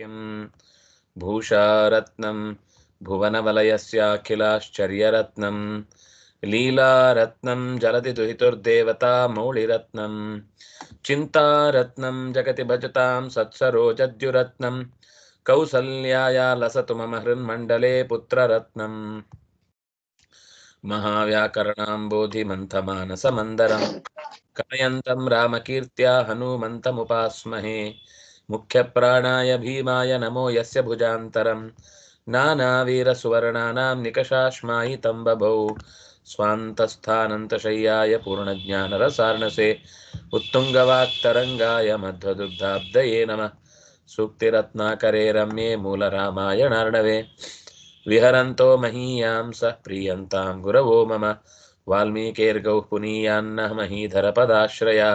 किं भूषारत्नं भुवनवलयस्याखिलाश्चर्यरत्नं लीलारत्नं जलति दुहितुर्देवता मौळिरत्नं चिन्तारत्नं जगति भजतां सत्सरोजद्युरत्नं कौसल्याया लसतु मम हृन्मण्डले पुत्ररत्नम्। महाव्याकरणाम्बोधिमन्थमानसमन्दरं कलयन्तं रामकीर्त्या हनूमन्तमुपास्महे मुख्यप्राणाय भीमाय नमो यस्य भुजान्तरं नानावीरसुवर्णानां निकषाश्मायितं बभौ स्वान्तस्थानन्तशय्याय पूर्णज्ञानरसार्णसे उत्तुङ्गवाक्तरङ्गाय मध्वदुग्धाब्दये नमः सूक्तिरत्नाकरे रम्ये मूलरामायणार्णवे विहरन्तो महीयां सः प्रीयन्तां गुरवो मम वाल्मीकेर्गौः पुनीयान्नः महीधरपदाश्रया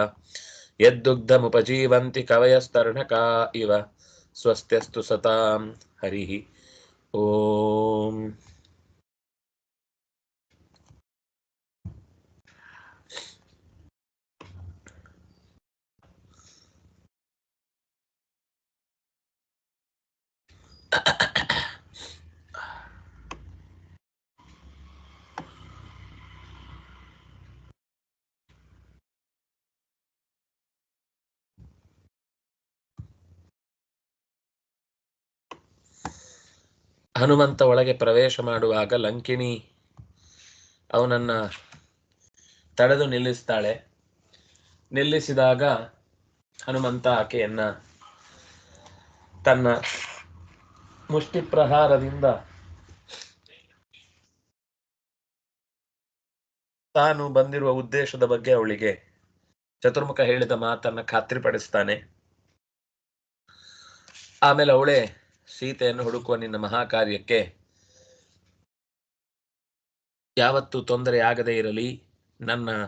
यद्दुग्धमुपजीवन्ति कवयस्तर्णका इव। स्वस्त्यस्तु सतां हरिः ॐ ಹನುಮಂತ ಒಳಗೆ ಪ್ರವೇಶ ಮಾಡುವಾಗ ಲಂಕಿಣಿ ಅವನನ್ನ ತಡೆದು ನಿಲ್ಲಿಸ್ತಾಳೆ. ನಿಲ್ಲಿಸಿದಾಗ ಹನುಮಂತ ಆಕೆಯನ್ನ ತನ್ನ ಮುಷ್ಟಿ ಪ್ರಹಾರದಿಂದ ತಾನು ಬಂದಿರುವ ಉದ್ದೇಶದ ಬಗ್ಗೆ ಅವಳಿಗೆ ಚತುರ್ಮುಖ ಹೇಳಿದ ಮಾತನ್ನ ಖಾತ್ರಿಪಡಿಸ್ತಾನೆ. ಆಮೇಲೆ ಅವಳೇ ಸೀತೆಯನ್ನು ಹುಡುಕುವ ನಿನ್ನ ಮಹಾಕಾರ್ಯಕ್ಕೆ ಯಾವತ್ತೂ ತೊಂದರೆ ಆಗದೇ ಇರಲಿ, ನನ್ನ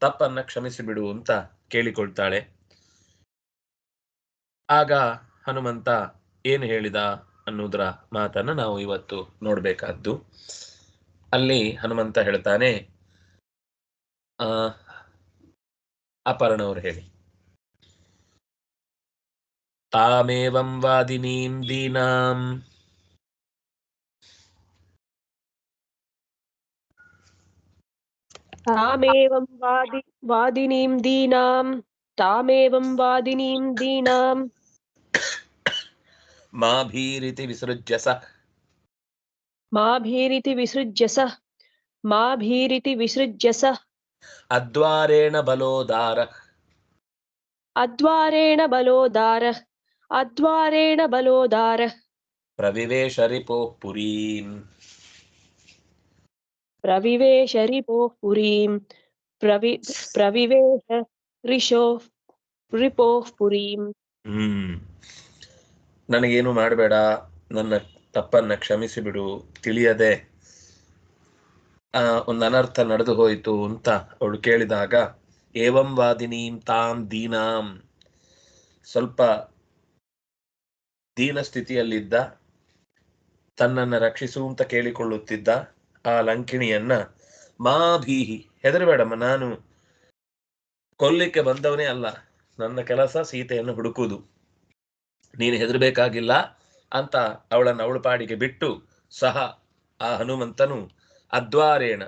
ತಪ್ಪನ್ನ ಕ್ಷಮಿಸಿ ಬಿಡು ಅಂತ ಕೇಳಿಕೊಳ್ತಾಳೆ. ಆಗ ಹನುಮಂತ ಏನು ಹೇಳಿದ ಅನ್ನೋದ್ರ ಮಾತನ್ನ ನಾವು ಇವತ್ತು ನೋಡ್ಬೇಕಾದ್ದು. ಅಲ್ಲಿ ಹನುಮಂತ ಹೇಳ್ತಾನೆ, ಆ, ಅಪರ್ಣವ್ರು ಹೇಳಿ. తామేవం వాదినీం దీనాం. తామేవం వాది వాదినీం దీనాం. తామేవం వాదినీం దీనాం. మా భీరితి విసృజ్యస. మా భీరితి విసృజ్యస. మా భీరితి విసృజ్యస. అద్వారేణ బలోదార. అద్వారేణ బలోదార. अद्वारेण बलोदारः अद्वारेण बलोदारः ಪ್ರವಿವೇಶ ರಿಪೋ ಪುರೀಂ प्रविवेश रिपोः पुरीं प्रवि प्रविवेश ऋषो रिपोः पुरीं ಹ್ಮ್ ನನಗೇನು ಮಾಡಬೇಡ ನನ್ನ ತಪ್ಪನ್ನ ಕ್ಷಮಿಸಿ ಬಿಡು ತಿಳಿಯದೆ ಆ ಒಂದು ಅನರ್ಥ ನಡೆದು ಹೋಯಿತು ಅಂತ ಅವಳು ಕೇಳಿದಾಗ ಏವಂ ವಾದಿನೀಂ ತಾಂ ದೀನಾಂ ಸ್ವಲ್ಪ ದೀನ ಸ್ಥಿತಿಯಲ್ಲಿದ್ದ, ತನ್ನನ್ನ ರಕ್ಷಿಸು ಅಂತ ಕೇಳಿಕೊಳ್ಳುತ್ತಿದ್ದ ಆ ಲಂಕಿಣಿಯನ್ನ, ಮಾ ಭೀಹಿ, ಹೆದರಬೇಡಮ್ಮ, ನಾನು ಕೊಲ್ಲಿಕ್ಕೆ ಬಂದವನೇ ಅಲ್ಲ, ನನ್ನ ಕೆಲಸ ಸೀತೆಯನ್ನು ಹುಡುಕುವುದು. ನೀನು ಹೆದರಬೇಕಾಗಿಲ್ಲ ಅಂತ ಅವಳನ್ನು ಅವಳು ಪಾಡಿಗೆ ಬಿಟ್ಟು, ಸಹ ಆ ಹನುಮಂತನು ಅದ್ವಾರೇಣ,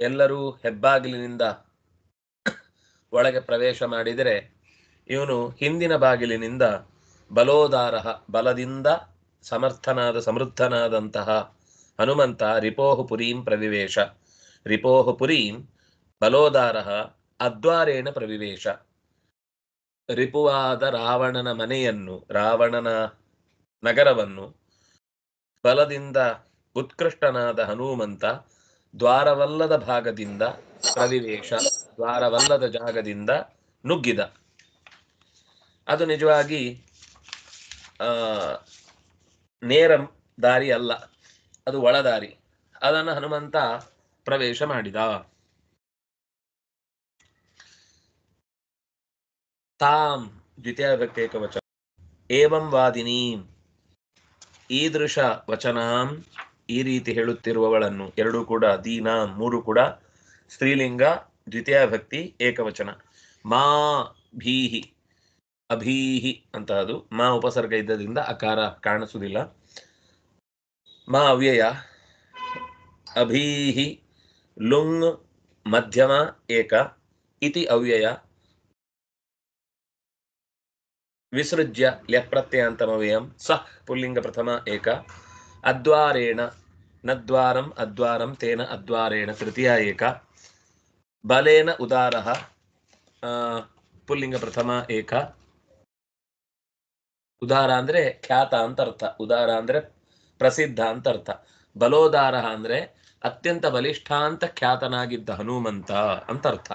ಎಲ್ಲರೂ ಹೆಬ್ಬಾಗಿಲಿನಿಂದ ಒಳಗೆ ಪ್ರವೇಶ ಮಾಡಿದರೆ, ಇವನು ಹಿಂದಿನ ಬಾಗಿಲಿನಿಂದ ಬಲೋದಾರಹ ಬಲದಿಂದ ಸಮರ್ಥನಾದ, ಸಮೃದ್ಧನಾದಂತಹ ಹನುಮಂತ ರಿಪೋಹು ಪುರೀಂ ಪ್ರವಿವೇಶ. ರಿಪೋಹು ಪುರೀಂ ಬಲೋದಾರ, ಅದ್ವಾರೇಣ ಪ್ರವಿವೇಶ. ರಿಪುವಾದ ರಾವಣನ ಮನೆಯನ್ನು, ರಾವಣನ ನಗರವನ್ನು ಬಲದಿಂದ ಉತ್ಕೃಷ್ಟನಾದ ಹನುಮಂತ ದ್ವಾರವಲ್ಲದ ಭಾಗದಿಂದ ಪ್ರವಿವೇಶ, ದ್ವಾರವಲ್ಲದ ಜಾಗದಿಂದ ನುಗ್ಗಿದ. ಅದು ನಿಜವಾಗಿ ನೇರ ದಾರಿ ಅಲ್ಲ, ಅದು ಒಳದಾರಿ ಅದನ್ನು ಹನುಮಂತ ಪ್ರವೇಶ ಮಾಡಿದ. ತಾಂ ದ್ವಿತೀಯ ಪ್ರತ್ಯೇಕ ಏಕವಚನ ಏವಂ ಈ ಈದೃಶ ವಚನಾಂ. ಈ ರೀತಿ ಹೇಳುತ್ತಿರುವವಳನ್ನು ಎರಡೂ ಕೂಡ ದೀನಾಂ, ಮೂರು ಕೂಡ ಸ್ತ್ರೀಲಿಂಗ, ದ್ವಿತೀಯ ಭಕ್ತಿ ಏಕವಚನ. ಮಾ ಭೀಹಿ. ಅಭೀಹಿ ಅಂತ ಅದು. ಮಾ ಉಪಸರ್ಗ ಇದ್ದದ್ರಿಂದ ಅಕಾರ ಕಾಣಿಸುವುದಿಲ್ಲ. ಮಾ ಅವ್ಯಯ. ಅಭೀಹಿ ಲುಂಗ್ ಮಧ್ಯಮ ಏಕ ಇತಿ ಅವ್ಯಯ. ವಿಸೃಜ್ಯ ಲ್ಯಪ್ರತ್ಯಯಾಂತಮವ್ಯಯಂ ಸಹ ಪುಲ್ಲಿಂಗ ಪ್ರಥಮ ಏಕ. ಅದ್ವಾರೇಣ ನದ್ವಾರಂ ಅದ್ವಾರಂ ತೇನ ಅದ್ವಾರೇಣ ತೃತೀಯ ಏಕ. ಬಲೇನ ಉದಾರಃ ಪುಲ್ಲಿಂಗ ಪ್ರಥಮ ಏಕ. ಉದಾರ ಅಂದ್ರೆ ಖ್ಯಾತ ಅಂತ ಅರ್ಥ. ಉದಾರ ಅಂದ್ರೆ ಪ್ರಸಿದ್ಧ ಅಂತ ಅರ್ಥ. ಬಲೋದಾರ ಅಂದ್ರೆ ಅತ್ಯಂತ ಬಲಿಷ್ಠ ಅಂತ ಖ್ಯಾತನಾಗಿದ್ದ ಹನುಮಂತ ಅಂತ ಅರ್ಥ.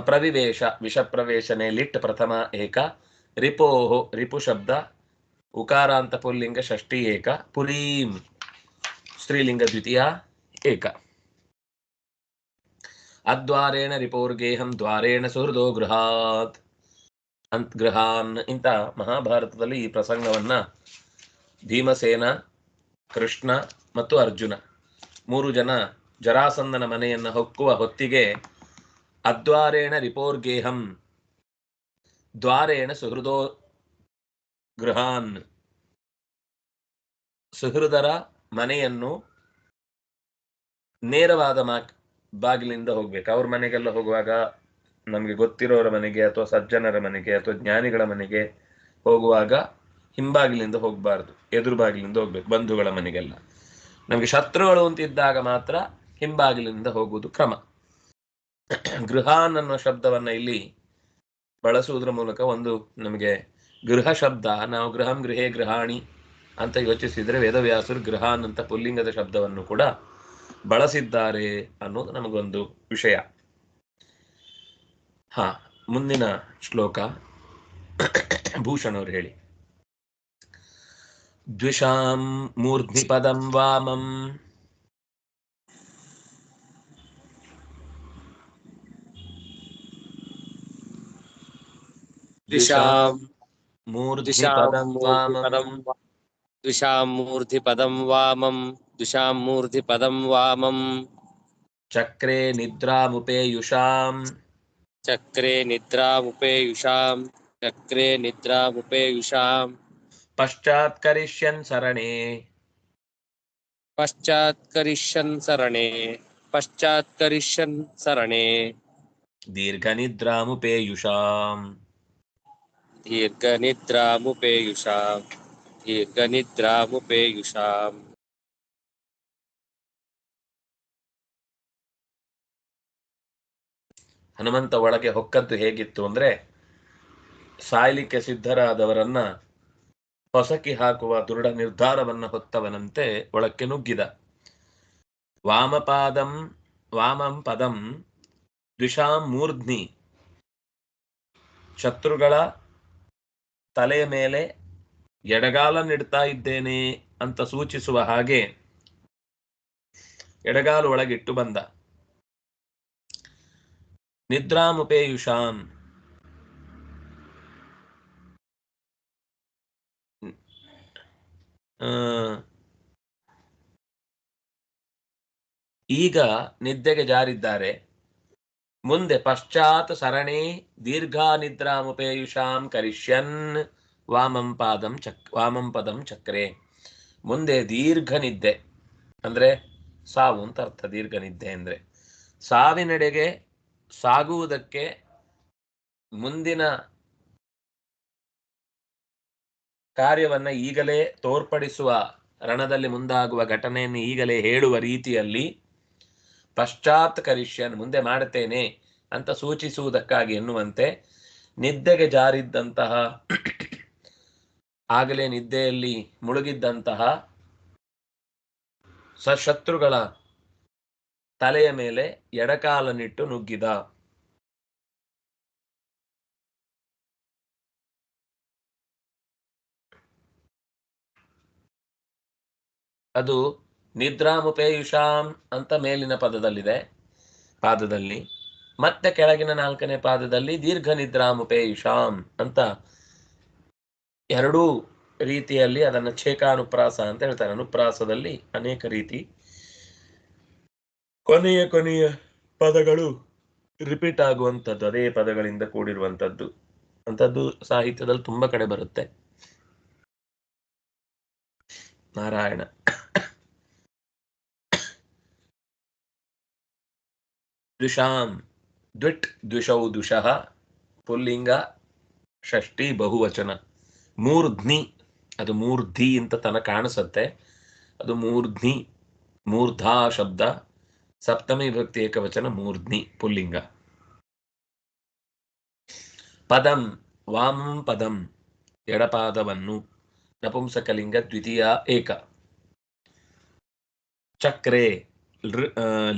ಪ್ರವಿವೇಶ ವಿಷ ಪ್ರವೇಶನೆ ಲಿಟ್ ಪ್ರಥಮ ಏಕ, ರಿಪೋಹೋ ರಿಪು ಶಬ್ದ, ಉಕಾರಾಂತ ಪುಲ್ಲಿಂಗ ಷಷ್ಠಿ ಏಕ ಪುರೀಂ ಸ್ತ್ರೀಲಿಂಗ ದ್ವಿತೀಯ ಏಕ. ಅದ್ವಾರೇಣ ರಿಪೋರ್ಗೇಹಂ ದ್ವಾರೇಣ ಸುಹೃದೋ ಗೃಹಾತ್. ಅಂತ ಗೃಹಾನ್ ಇಂತ ಮಹಾಭಾರತದಲ್ಲಿ ಈ ಪ್ರಸಂಗವನ್ನ ಭೀಮಸೇನ, ಕೃಷ್ಣ ಮತ್ತು ಅರ್ಜುನ ಮೂರು ಜನ ಜರಾಸಂದನ ಮನೆಯನ್ನ ಹೊಕ್ಕುವ ಹೊತ್ತಿಗೆ ಅದ್ವಾರೇಣ ರಿಪೋರ್ಗೇಹಂ, ದ್ವಾರೇಣ ಸುಹೃದೋ ಗೃಹಾನ್. ಸುಹೃದರ ಮನೆಯನ್ನು ನೇರವಾದ ಮಾ ಬಾಗಿಲಿಂದ ಹೋಗ್ಬೇಕು. ಅವ್ರ ಮನೆಗೆಲ್ಲ ಹೋಗುವಾಗ ನಮಗೆ ಗೊತ್ತಿರೋರ ಮನೆಗೆ ಅಥವಾ ಸಜ್ಜನರ ಮನೆಗೆ ಅಥವಾ ಜ್ಞಾನಿಗಳ ಮನೆಗೆ ಹೋಗುವಾಗ ಹಿಂಬಾಗಿಲಿಂದ ಹೋಗಬಾರ್ದು, ಎದುರು ಬಾಗಿಲಿಂದ ಹೋಗ್ಬೇಕು, ಬಂಧುಗಳ ಮನೆಗೆಲ್ಲ. ನಮಗೆ ಶತ್ರುಗಳು ಅಂತ ಇದ್ದಾಗ ಮಾತ್ರ ಹಿಂಬಾಗಿಲಿಂದ ಹೋಗುವುದು ಕ್ರಮ. ಗೃಹಾನ್ ಅನ್ನೋ ಶಬ್ದವನ್ನ ಇಲ್ಲಿ ಬಳಸುವುದರ ಮೂಲಕ ಒಂದು ನಮಗೆ ಗೃಹ ಶಬ್ದ, ನಾವು ಗೃಹಂ ಗೃಹೇ ಗೃಹಾಣಿ ಅಂತ ಯೋಚಿಸಿದ್ರೆ ವೇದವ್ಯಾಸರು ಗೃಹಾನ್ ಅಂತ ಪುಲ್ಲಿಂಗದ ಶಬ್ದವನ್ನು ಕೂಡ ಬಳಸಿದ್ದಾರೆ ಅನ್ನೋದು ನಮಗೊಂದು ವಿಷಯ. ಹಾ ಮುಂದಿನ ಶ್ಲೋಕ ಭೂಷಣ್ ಅವರು ಹೇಳಿ ದ್ವಿಷಾಂ ಮೂರ್ಧ್ನಿ ಪದಂ ವಾಮಂ द्विषां ಮೂರ್ಧ್ನಿ द्विषां ಪದಂ ವಾಮಂ मूर्धिपदं वा- द्विषां मूर्धिपदं वामं द्विषां मूर्धिपदं वामं ಚಕ್ರೆ ನಿದ್ರಾಮುಪೇಯುಷಾಂ चक्रे निद्रा निद्रामुपेयुषां चक्रे निद्रा निद्रामुपेयुषां पश्चात करिष्यन सरणे पश्चात करिष्यन सरणे पश्चात करिष्यन सरणे दीर्घ निद्रा उपेयुषा दीर्घ निद्रा उपेयुषा दीर्घनिद्रामुपेयुषाम्। दीर्घनिद्रामुपेयुषां दीर्घनिद्रामुपेयुषाम्। ಹನುಮಂತ ಒಳಗೆ ಹೊಕ್ಕದ್ದು ಹೇಗಿತ್ತು ಅಂದ್ರೆ ಸಾಯ್ಲಿಕ್ಕೆ ಸಿದ್ಧರಾದವರನ್ನ ಹೊಸಕಿ ಹಾಕುವ ದೃಢ ನಿರ್ಧಾರವನ್ನ ಹೊತ್ತವನಂತೆ ಒಳಕ್ಕೆ ನುಗ್ಗಿದ. ವಾಮಪಾದಂ, ವಾಮಂ ಪದಂ, ದ್ವಿಷಾಂ ಮೂರ್ಧ್ನಿ. ಶತ್ರುಗಳ ತಲೆಯ ಮೇಲೆ ಎಡಗಾಲ ನಿಡ್ತಾ ಇದ್ದೇನೆ ಅಂತ ಸೂಚಿಸುವ ಹಾಗೆ ಎಡಗಾಲು ಒಳಗಿಟ್ಟು ಬಂದ. ನಿದ್ರಾಮುಪೇಯುಷಾಂ. ಈಗ ನಿದ್ದೆಗೆ ಜಾರಿದ್ದಾರೆ. ಮುಂದೆ ಪಶ್ಚಾತ್ ಸರಣಿ ದೀರ್ಘಾ ನಿದ್ರಾಮುಪೇಯುಷಾಂ ಕರಿಷ್ಯನ್ ವಾಮಂ ಪಾದಂ ಚಕ್, ವಾಮಂ ಪದಂ ಚಕ್ರೆ. ಮುಂದೆ ದೀರ್ಘ ನಿದ್ದೆ ಅಂದ್ರೆ ಸಾವು ಅಂತ ಅರ್ಥ, ದೀರ್ಘ ನಿದ್ದೆ ಅಂದ್ರೆ. ಸಾವಿನೆಡೆಗೆ ಸಾಗುವುದಕ್ಕೆ ಮುಂದಿನ ಕಾರ್ಯವನ್ನ ಈಗಲೇ ತೋರ್ಪಡಿಸುವ ರಣದಲ್ಲಿ ಮುಂದಾಗುವ ಘಟನೆಯನ್ನು ಈಗಲೇ ಹೇಳುವ ರೀತಿಯಲ್ಲಿ ಪಶ್ಚಾತ್ ಕರಿಷ್ಯನ್ ಮುಂದೆ ಮಾಡುತ್ತೇನೆ ಅಂತ ಸೂಚಿಸುವುದಕ್ಕಾಗಿ ಎನ್ನುವಂತೆ ನಿದ್ದೆಗೆ ಜಾರಿದ್ದಂತಹ, ಆಗಲೇ ನಿದ್ದೆಯಲ್ಲಿ ಮುಳುಗಿದ್ದಂತಹ ಸಶತ್ರುಗಳ ತಲೆಯ ಮೇಲೆ ಎಡಕಾಲನಿಟ್ಟು ನುಗ್ಗಿದ. ಅದು ನಿದ್ರಾಮುಪೇಯುಷಾಂ ಅಂತ ಮೇಲಿನ ಪದದಲ್ಲಿದೆ. ಪಾದದಲ್ಲಿ. ಮತ್ತೆ ಕೆಳಗಿನ ನಾಲ್ಕನೇ ಪಾದದಲ್ಲಿ ದೀರ್ಘ ನಿದ್ರಾಮುಪೇಯುಷಾಂ ಅಂತ ಎರಡೂ ರೀತಿಯಲ್ಲಿ ಅದನ್ನು ಛೇಕಾನುಪ್ರಾಸ ಅಂತ ಹೇಳ್ತಾರೆ. ಅನುಪ್ರಾಸದಲ್ಲಿ ಅನೇಕ ರೀತಿ ಕೊನೆಯ ಕೊನೆಯ ಪದಗಳು ರಿಪೀಟ್ ಆಗುವಂಥದ್ದು, ಅದೇ ಪದಗಳಿಂದ ಕೂಡಿರುವಂಥದ್ದು. ಅಂತದ್ದು ಸಾಹಿತ್ಯದಲ್ಲಿ ತುಂಬಾ ಕಡೆ ಬರುತ್ತೆ. ನಾರಾಯಣ. ದ್ವಿಷಾಂ ದ್ವಿಟ್ ದ್ವಿಷೌ ದುಷಃ ಪುಲ್ಲಿಂಗ ಷಷ್ಠಿ ಬಹುವಚನ. ಮೂರ್ಧ್ನಿ, ಅದು ಮೂರ್ಧಿ ಅಂತ ತನ ಕಾಣಿಸುತ್ತೆ. ಅದು ಮೂರ್ಧ್ನಿ, ಮೂರ್ಧಾ ಶಬ್ದ. ಸಪ್ತಮಿ ವಿಭಕ್ತಿ ಏಕವಚನ ಮೂರ್ಧ್ನಿ ಪುಲ್ಲಿಂಗ. ಪದಂ, ವಾಮಂ ಪದಂ, ಎಡಪಾದವನ್ನು ನಪುಂಸಕಲಿಂಗ ದ್ವಿತೀಯ ಏಕ. ಚಕ್ರೆ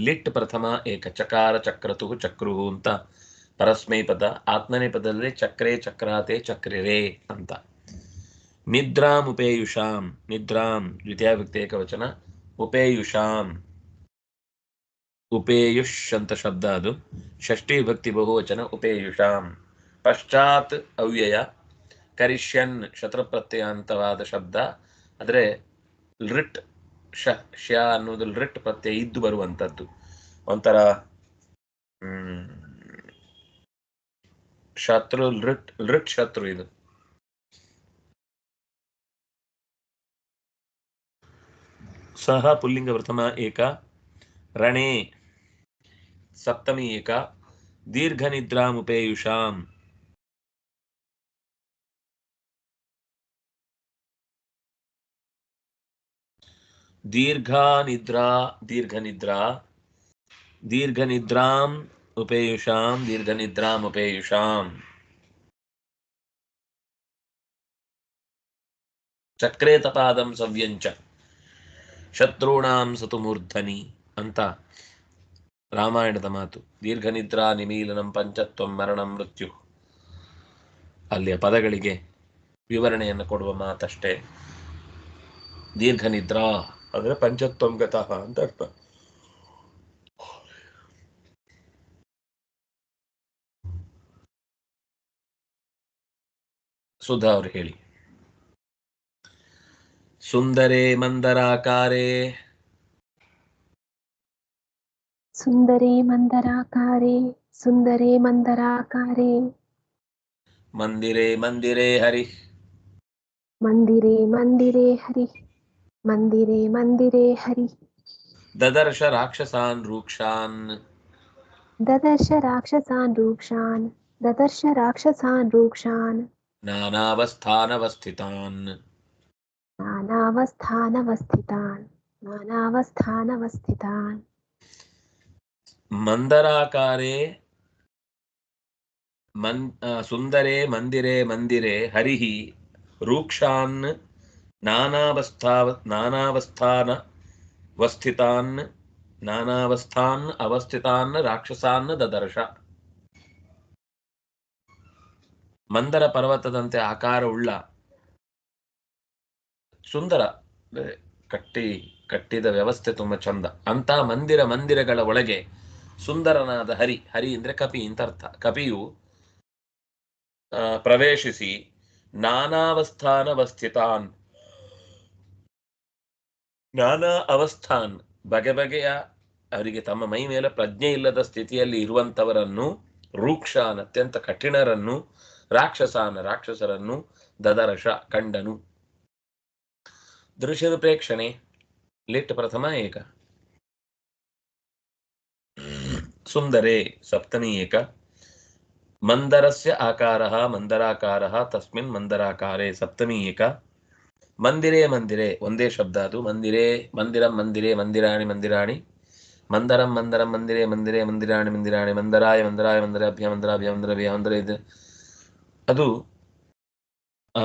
ಲಿಟ್ ಪ್ರಥಮ ಏಕ, ಚಕಾರ ಚಕ್ರತು ಚಕ್ರು ಅಂತ. ಪರಸ್ಮೈ ಪದ, ಆತ್ಮನೇ ಪದದಲ್ಲಿ ಚಕ್ರೆ ಚಕ್ರಾತೆ ಚಕ್ರಿರೇ ಅಂತ. ನಿದ್ರಾಂ ಉಪೇಯುಷಾಂ ನಿದ್ರಾಂ, ದ್ವಿತೀಯ ವ್ಯಕ್ತಿ ಏಕವಚನ ಉಪೇಯುಷಾಂ. ಉಪೇಯುಷ್ ಅಂತ ಶಬ್ದ ಅದು. ಷಷ್ಠಿ ಭಕ್ತಿ ಬಹುವಚನ ಉಪೇಯುಷಾಂ. ಪಶ್ಚಾತ್ ಅವ್ಯಯ, ಕರಿಷ್ಯನ್ ಶತ್ರಪ್ರತ್ಯಯಾಂತವಾದ ಶಬ್ದ. ಅಂದರೆ ಲೃಟ್ ಶ, ಶ್ಯ ಅನ್ನೋದು ಲೃಟ್ ಪ್ರತ್ಯಯ ಇದ್ದು ಬರುವಂಥದ್ದು ಒಂಥರ ಶತ್ರು ಲೃಟ್ ಲೃಟ್ ಶತ್ರು ಇದು. ಸಹ ಪುಲ್ಲಿಂಗ ಪ್ರಥಮ ಏಕ, ರಣೇ ಸಪ್ತಮಿ ಏಕ ದೀರ್ಘನಿದ್ರಾಮುಪೇಯುಷಾಂ ದೀರ್ಘಾ ನಿದ್ರಾ ದೀರ್ಘನಿದ್ರಾ ದೀರ್ಘನಿದ್ರಾಂ ಉಪೇಯುಷಾಂ ದೀರ್ಘನಿದ್ರಾಂ ಉಪೇಯುಷಾಂ ಚಕ್ರೇ ತಪಾದಂ ಸವ್ಯಂಚ ಶತ್ರುಣಾಂ ಸತು ಮೂರ್ಧನಿ ಅಂತ ರಾಮಾಯಣದ ಮಾತು. ದೀರ್ಘನಿದ್ರಾ ನಿಮೀಲನಂ ಪಂಚತ್ವಂ ಮರಣ ಮೃತ್ಯು. ಅಲ್ಲಿಯ ಪದಗಳಿಗೆ ವಿವರಣೆಯನ್ನು ಕೊಡುವ ಮಾತಷ್ಟೇ. ದೀರ್ಘನಿದ್ರಾ ಅಂದ್ರೆ ಪಂಚತ್ವಂ ಗತಃ ಅಂತ ಅರ್ಥ. ಸುಧಾ ಅವ್ರು ಹೇಳಿ. ಸುಂದರೇ ಮಂದರಾಕಾರೇ सुन्दरे मन्दराकारे सुन्दरे मन्दराकारे। मन्दिरे मन्दिरे हरिः। मन्दिरे मन्दिरे हरिः। मन्दिरे मन्दिरे हरिः। ददर्श राक्षसान् रूक्षान्। ददर्श राक्षसान् रूक्षान्। ददर्श राक्षसान् रूक्षान्। नानावस्थानवस्थितान्। नानावस्थानवस्थितान्। नानावस्थानवस्थितान्। ಮಂದರಾಕಾರೇ, ಮನ್ ಸುಂದರೇ, ಮಂದಿರೇ ಮಂದಿರೇ, ಹರಿಹಿ, ರೂಕ್ಷಾನ್, ನಾನಾವಸ್ಥಾವ, ನಾನಾವಸ್ಥಾನ, ವಸ್ಥಿತಾನ್, ನಾನಾವಸ್ಥಾನ್, ಅವಸ್ಥಿತಾನ್, ರಾಕ್ಷಸಾನ್, ದದರ್ಶ. ಮಂದರ ಪರ್ವತದಂತೆ ಆಕಾರವುಳ್ಳ ಸುಂದರ, ಕಟ್ಟಿ, ಕಟ್ಟಿದ ವ್ಯವಸ್ಥೆ ತುಂಬಾ ಚಂದ. ಅಂತ ಮಂದಿರ ಮಂದಿರಗಳ ಒಳಗೆ ಸುಂದರನಾದ ಹರಿ ಹರಿ ಅಂದ್ರೆ ಕಪಿ ಅಂತ ಅರ್ಥ ಕಪಿಯು ಪ್ರವೇಶಿಸಿ ನಾನಾವಸ್ಥಾನವಸ್ಥಿತಾನ್ ನಾನಾ ಅವಸ್ಥಾನ್. ಬಗೆ ಬಗೆಯ ಅವರಿಗೆ ತಮ್ಮ ಮೈ ಮೇಲೆ ಪ್ರಜ್ಞೆ ಇಲ್ಲದ ಸ್ಥಿತಿಯಲ್ಲಿ ಇರುವಂತವರನ್ನು ರೂಕ್ಷಾನ್, ಅತ್ಯಂತ ಕಠಿಣರನ್ನು, ರಾಕ್ಷಸಾನ, ರಾಕ್ಷಸರನ್ನು, ದದರಶ, ಕಂಡನು. ದೃಶ್ಯದ ಪ್ರೇಕ್ಷಣೆ ಲಿಟ್ ಪ್ರಥಮ ಏಕ. ಸುಂದರೇ ಸಪ್ತನೀಯಕ ಮಂದರಸ್ಯ ಆಕಾರಃ ಮಂದರಾಕಾರಃ ತಸ್ಮಿನ್ ಮಂದರಾಕಾರೆ ಸಪ್ತಮಿ ಏಕ. ಮಂದಿರೇ ಮಂದಿರೇ ಒಂದೇ ಶಬ್ದ ಅದು. ಮಂದಿರೇ, ಮಂದಿರಂ, ಮಂದಿರೇ, ಮಂದಿರಾಣಿ ಮಂದಿರಾಣಿ. ಮಂದರಂ ಮಂದರಂ, ಮಂದಿರೇ ಮಂದಿರೇ, ಮಂದಿರಾಣಿ ಮಂದಿರಾಣಿ. ಮಂದರಾಯ ಮಂದರಾಯ ಮಂದರಾಭ್ಯ ಮಂದರಾಭ್ಯ ಮಂದರಭ್ಯ ಮಂದರ, ಇದು. ಅದು, ಆ,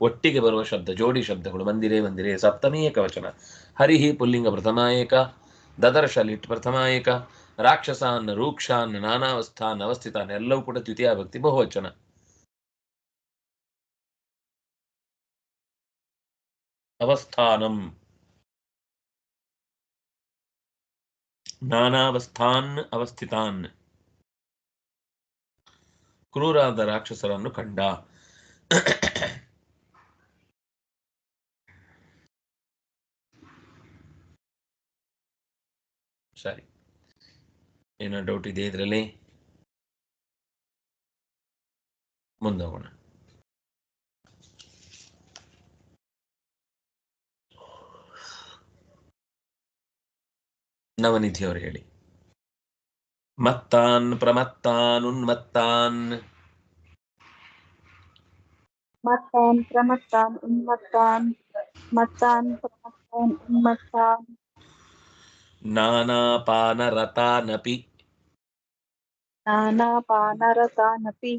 ಒಟ್ಟಿಗೆ ಬರುವ ಶಬ್ದ, ಜೋಡಿ ಶಬ್ದಗಳು. ಮಂದಿರೇ ಮಂದಿರೇ, ಸಪ್ತಮಿ ಏಕವಚನ. ಹರಿಹಿ, ಪುಲ್ಲಿಂಗ ಪ್ರಥಮ ಏಕ. ದದರ್ಶ, ಲಿಟ್ ಪ್ರಥಮ ಏಕ. ರಾಕ್ಷಸಾನ್, ರೂಕ್ಷಾನ್, ನಾನಾವಸ್ಥಾನ್, ಅವಸ್ಥಿತಾನ್ ಎಲ್ಲವೂ ಕೂಡ ದ್ವಿತೀಯ ಭಕ್ತಿ ಬಹುವಚನ. ಅವಸ್ಥಾನಂ. ನಾನಾವಸ್ಥಾನ್, ಅವಸ್ಥಿತಾನ್. ಕ್ರೂರಾದ ರಾಕ್ಷಸರನ್ನು ಕಂಡ. ಸರಿ ಏನೋ ಡೌಟ್ ಇದೆ ಇದರಲ್ಲಿ? ಮುಂದೋಗೋಣ. ನವನಿಧಿ ಅವರು ಹೇಳಿ. ಮತ್ತಾನ್ ಪ್ರಮತ್ತಾನ್ ಉನ್ಮತ್ತಾನ್. ಮತ್ತಾನ್ ಪ್ರಮತ್ತಾನ್ ಉನ್ಮತ್ತಾನ್. ಮತ್ತಾನ್ ಪ್ರಮತ್ತಾನ್ ಉನ್ಮತ್ತಾನ್. ನಾನಾಪಾನರತಾನಪಿ नानापानरतानपि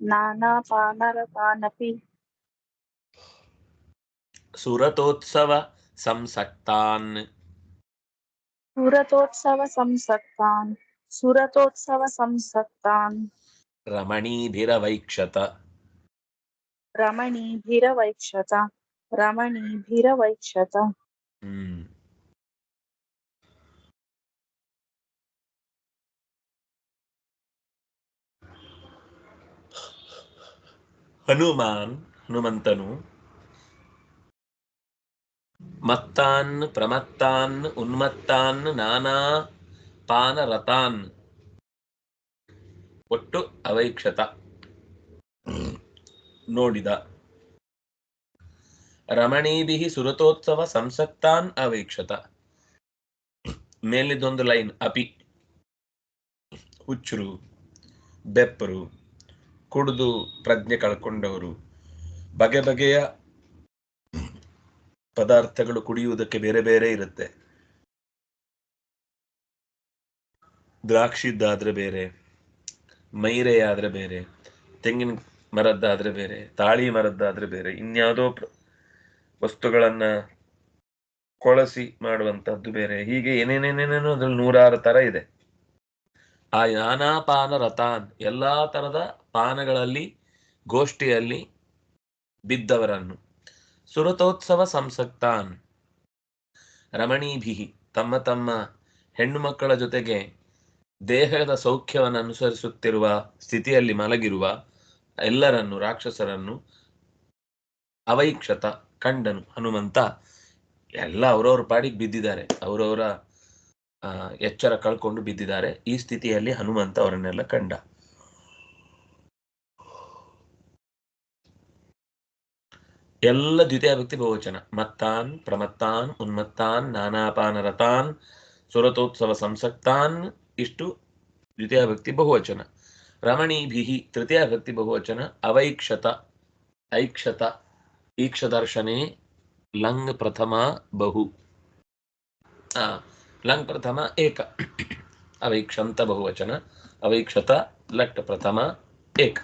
नानापानरतानपि। सुरतोत्सव संसक्तान् सुरतोत्सव संसक्तान् सुरतोत्सव संसक्तान् रमणीभिरवैक्षत। रमणीभिरवैक्षत। रमणीभिरवैक्षत। हम्म। ಹನುಮಾನ್, ಹನುಮಂತನು ಮತ್ತಾನ್, ಪ್ರಮತ್ತಾನ್, ಉನ್ಮತ್ತಾನ್, ನಾನಾ ಪಾನ ರತಾನ್ ಒಟ್ಟು ಅವೈಕ್ಷತ ನೋಡಿದ. ರಮಣೀಭಿ ಸುರತೋತ್ಸವ ಸಂಸಕ್ತಾನ್ ಅವೈಕ್ಷತ. ಮೇಲಿದೊಂದು ಲೈನ್, ಅಪಿ, ಹುಚ್ಚರು, ಬೆಪ್ಪರು ಕುಡಿದು ಪ್ರಜ್ಞೆ ಕಳ್ಕೊಂಡವರು. ಬಗೆ ಬಗೆಯ ಪದಾರ್ಥಗಳು ಕುಡಿಯುವುದಕ್ಕೆ ಬೇರೆ ಬೇರೆ ಇರುತ್ತೆ. ದ್ರಾಕ್ಷಿದ್ದಾದ್ರೆ ಬೇರೆ, ಮೈರೆಯಾದ್ರೆ ಬೇರೆ, ತೆಂಗಿನ ಮರದ್ದಾದ್ರೆ ಬೇರೆ, ತಾಳಿ ಮರದ್ದಾದ್ರೆ ಬೇರೆ, ಇನ್ಯಾವುದೋ ವಸ್ತುಗಳನ್ನ ಕೊಳಸಿ ಮಾಡುವಂತದ್ದು ಬೇರೆ. ಹೀಗೆ ಏನೇನೇನೇನೇನೋ ಅದ್ರಲ್ಲಿ ನೂರಾರು ತರ ಇದೆ. ಆ ಯಾನಾಪಾನ ರಥಾನ್ ಎಲ್ಲಾ ತರದ ಪಾನಗಳಲ್ಲಿ, ಗೋಷ್ಠಿಯಲ್ಲಿ ಬಿದ್ದವರನ್ನು. ಸುರತೋತ್ಸವ ಸಂಸಕ್ತಾನ್ ರಮಣೀಭಿಹಿ ತಮ್ಮ ತಮ್ಮ ಹೆಣ್ಣು ಮಕ್ಕಳ ಜೊತೆಗೆ ದೇಹದ ಸೌಖ್ಯವನ್ನು ಅನುಸರಿಸುತ್ತಿರುವ ಸ್ಥಿತಿಯಲ್ಲಿ ಮಲಗಿರುವ ಎಲ್ಲರನ್ನು, ರಾಕ್ಷಸರನ್ನು, ಅವೈಕ್ಷತ, ಕಂಡನು, ಹನುಮಂತ, ಎಲ್ಲ ಅವರವ್ರ ಪಾಡಿಗೆ ಬಿದ್ದಿದ್ದಾರೆ. ಅವರವರ ಎಚ್ಚರ ಕಳ್ಕೊಂಡು ಬಿದ್ದಿದ್ದಾರೆ. ಈ ಸ್ಥಿತಿಯಲ್ಲಿ ಹನುಮಂತ ಅವರನ್ನೆಲ್ಲ ಕಂಡ. ಎಲ್ಲ ದ್ವಿತೀಯ ವ್ಯಕ್ತಿ ಬಹುವಚನ ಮತ್ತಾನ್, ಪ್ರಮತ್ತಾನ್, ಉನ್ಮತ್ತಾನ್, ನಾನಾಪಾನರತಾನ್, ಸುರತೋತ್ಸವ ಸಂಸಕ್ತಾನ್, ಇಷ್ಟು ದ್ವಿತೀಯ ವ್ಯಕ್ತಿ ಬಹುವಚನ. ರಮಣೀಭಿ ತೃತೀಯ ವ್ಯಕ್ತಿ ಬಹುವಚನ. ಅವೈಕ್ಷತ, ಐಕ್ಷತ, ಈಕ್ಷದರ್ಶನೆ, ಲಂಗ್ ಪ್ರಥಮ ಬಹು. ಲಂಗ್ ಪ್ರಥಮ ಏಕ. ಅವೈಕ್ಷಂತ ಬಹುವಚನ. ಅವೈಕ್ಷತ, ಲಟ್ ಪ್ರಥಮ ಏಕ.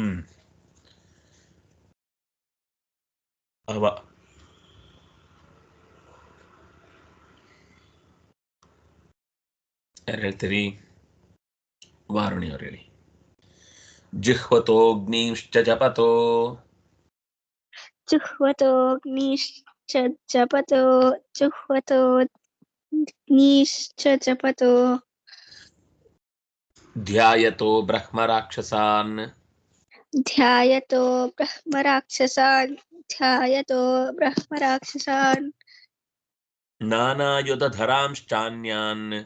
Hmm. Ale... RL3 Varuni already. Jihvato gnish, japato. Jihvato gnish, japato. Jihvato gnishcha japato. Dhyayato brahma rakshasan. ध्यायतो ब्रह्मराक्षसान् ध्यायतो ब्रह्मराक्षसान्। नानायुधधरांश्चान्यान्।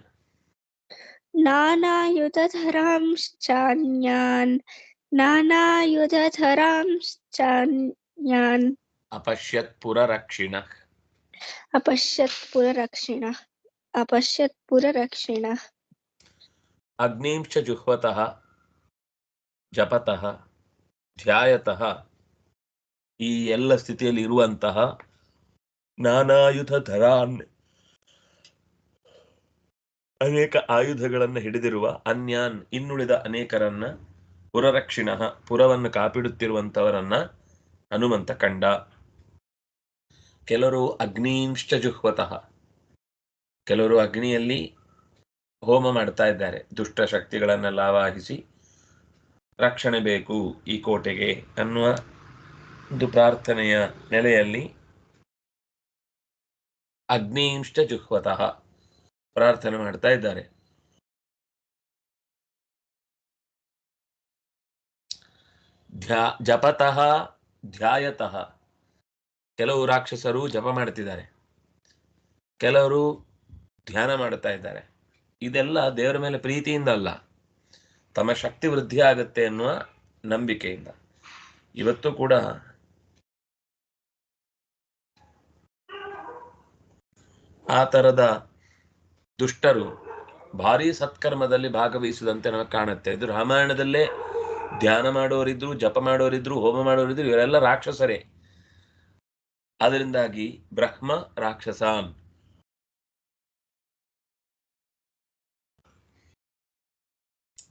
नानायुधधरांश्चान्यान् नानायुधधरांश्चान्यान्। अपश्यत्पुररक्षिणः। अपश्यत्पुररक्षिणः अपश्यत्पुररक्षिणः। अग्निंश्च जुह्वतः जपतः। ಧ್ಯಾಯತಃ ಈ ಎಲ್ಲ ಸ್ಥಿತಿಯಲ್ಲಿ ಇರುವಂತಹ ನಾನಾಯುಧ ಧರಾನ್ ಅನೇಕ ಆಯುಧಗಳನ್ನು ಹಿಡಿದಿರುವ ಅನ್ಯಾನ್ ಇನ್ನುಳಿದ ಅನೇಕರನ್ನ ಪುರರಕ್ಷಿಣ, ಪುರವನ್ನು ಕಾಪಿಡುತ್ತಿರುವಂತವರನ್ನ ಹನುಮಂತ ಕಂಡ. ಕೆಲವರು ಅಗ್ನಿಂಶ್ಚ ಜುಹ್ವತಃ. ಕೆಲವರು ಅಗ್ನಿಯಲ್ಲಿ ಹೋಮ ಮಾಡ್ತಾ ಇದ್ದಾರೆ. ದುಷ್ಟ ಶಕ್ತಿಗಳನ್ನೆಲ್ಲ ಆವಾಹಿಸಿ ರಕ್ಷಣೆ ಬೇಕು ಈ ಕೋಟೆಗೆ ಅನ್ನುವ ಒಂದು ಪ್ರಾರ್ಥನೆಯ ನೆಲೆಯಲ್ಲಿ ಅಗ್ನಿಂಶ್ಚ ಜುಹ್ವತಃ ಪ್ರಾರ್ಥನೆ ಮಾಡ್ತಾ ಇದ್ದಾರೆ. ಧ್ಯಾ ಜಪತಃ ಧ್ಯಾಯತಃ ಕೆಲವು ರಾಕ್ಷಸರು ಜಪ ಮಾಡ್ತಿದ್ದಾರೆ. ಕೆಲವರು ಧ್ಯಾನ ಮಾಡುತ್ತಾ ಇದ್ದಾರೆ. ಇದೆಲ್ಲ ದೇವರ ಮೇಲೆ ಪ್ರೀತಿಯಿಂದ ಅಲ್ಲ. ತಮ್ಮ ಶಕ್ತಿ ವೃದ್ಧಿ ಆಗುತ್ತೆ ಅನ್ನುವ ನಂಬಿಕೆಯಿಂದ. ಇವತ್ತು ಕೂಡ ಆ ತರದ ದುಷ್ಟರು ಭಾರಿ ಸತ್ಕರ್ಮದಲ್ಲಿ ಭಾಗವಹಿಸಿದಂತೆ ನಮಗೆ ಕಾಣುತ್ತೆ. ಇದು ರಾಮಾಯಣದಲ್ಲೇ ಧ್ಯಾನ ಮಾಡೋರಿದ್ರು, ಜಪ ಮಾಡೋರಿದ್ರು, ಹೋಮ ಮಾಡೋರಿದ್ರು, ಇವರೆಲ್ಲ ರಾಕ್ಷಸರೇ. ಅದರಿಂದಾಗಿ ಬ್ರಹ್ಮ ರಾಕ್ಷಸಾನ್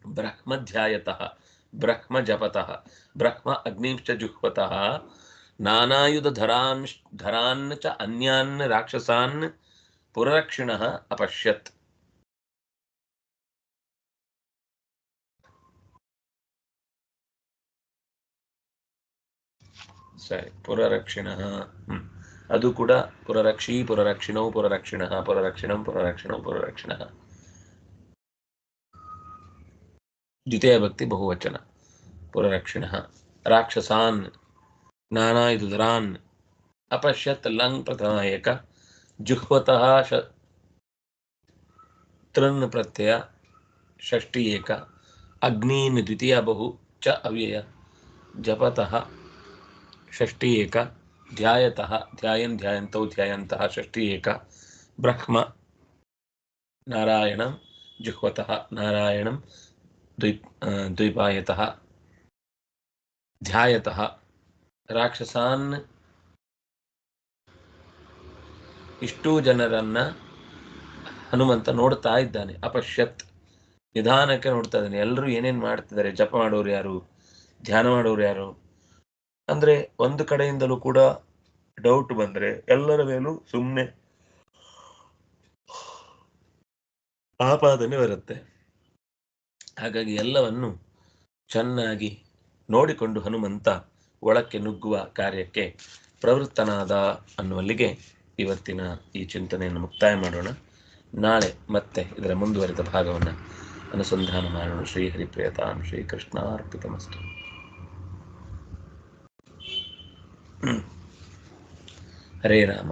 ಬ್ರಹ್ಮ ಧ್ಯಾಯತಃ ಬ್ರಹ್ಮ ಜಪತಃ ಬ್ರಹ್ಮ ಅಗ್ನಿಂಶ್ಚ ಜುಹ್ವತಃ ನಾನಾಯುಧ ಧರಾನ್ ಧರಾನ್ ಚ ಅನ್ಯಾನ್ ರಾಕ್ಷಸಾನ್ ಪುರರಕ್ಷಿಣ ಅಪಶ್ಯತ್. ಸರಿ, ಪುರರಕ್ಷಿಣ ಅದು ಕೂಡ ಪುರರಕ್ಷಿ, ಪುರರಕ್ಷಿಣೌ, ಪುರರಕ್ಷಿಣ, ಪುರರಕ್ಷಿಣಂ, ಪುರರಕ್ಷಿಣೌ, ಪುರರಕ್ಷಿಣ. ದ್ವಿತೀಯ ಭಕ್ತಿ ಬಹುವಚನ ಪುರರಕ್ಷಿಣ ರಾಕ್ಷಸಾನ್ ನಾನಾಯುಧರಾನ್ ಅಪಶ್ಯತ್ ಲಂಗ್ ಪ್ರಥಮ ಏಕ ಜುಹ್ವತಃ ಶ ತೃನ್ ಪ್ರತ್ಯಯ ಷಷ್ಠಿ ಏಕ ಅಗ್ನೀನ್ ದ್ವಿತೀಯ ಬಹು ಚ ಅವ್ಯಯ ಜಪತಃ ಷಷ್ಠಿ ಏಕ ಧ್ಯಾಯತಃ ಧ್ಯಾಯನ್ ಧ್ಯಾಯಂತೌ ಧ್ಯಾಯಂತಃ ಷಷ್ಠಿ ಏಕ ಬ್ರಹ್ಮ ನಾರಾಯಣಂ ದ್ವೈಪಾಯತಃ, ಧ್ಯಾಯತಃ, ರಾಕ್ಷಸಾನ್ ಇಷ್ಟೂ ಜನರನ್ನ ಹನುಮಂತ ನೋಡ್ತಾ ಇದ್ದಾನೆ, ಅಪಶ್ಯತ್, ನಿಧಾನಕ್ಕೆ ನೋಡ್ತಾ ಇದ್ದಾನೆ ಎಲ್ಲರೂ ಏನೇನ್ ಮಾಡ್ತಿದ್ದಾರೆ, ಜಪ ಮಾಡೋರು ಯಾರು, ಧ್ಯಾನ ಮಾಡೋರು ಯಾರು? ಅಂದ್ರೆ ಒಂದು ಕಡೆಯಿಂದಲೂ ಕೂಡ ಡೌಟ್ ಬಂದ್ರೆ ಎಲ್ಲರ ಮೇಲೂ ಸುಮ್ಮನೆ ಆಪಾದನೆ ಬರುತ್ತೆ. ಹಾಗಾಗಿ ಎಲ್ಲವನ್ನು ಚೆನ್ನಾಗಿ ನೋಡಿಕೊಂಡು ಹನುಮಂತ ಒಳಕ್ಕೆ ನುಗ್ಗುವ ಕಾರ್ಯಕ್ಕೆ ಪ್ರವೃತ್ತನಾದ ಅನ್ನುವಲ್ಲಿಗೆ ಇವತ್ತಿನ ಈ ಚಿಂತನೆಯನ್ನು ಮುಕ್ತಾಯ ಮಾಡೋಣ. ನಾಳೆ ಮತ್ತೆ ಇದರ ಮುಂದುವರೆದ ಭಾಗವನ್ನು ಅನುಸಂಧಾನ ಮಾಡೋಣ. ಶ್ರೀ ಶ್ರೀಕೃಷ್ಣ ಶ್ರೀ ಮಸ್ತು ಹರೇ ರಾಮ.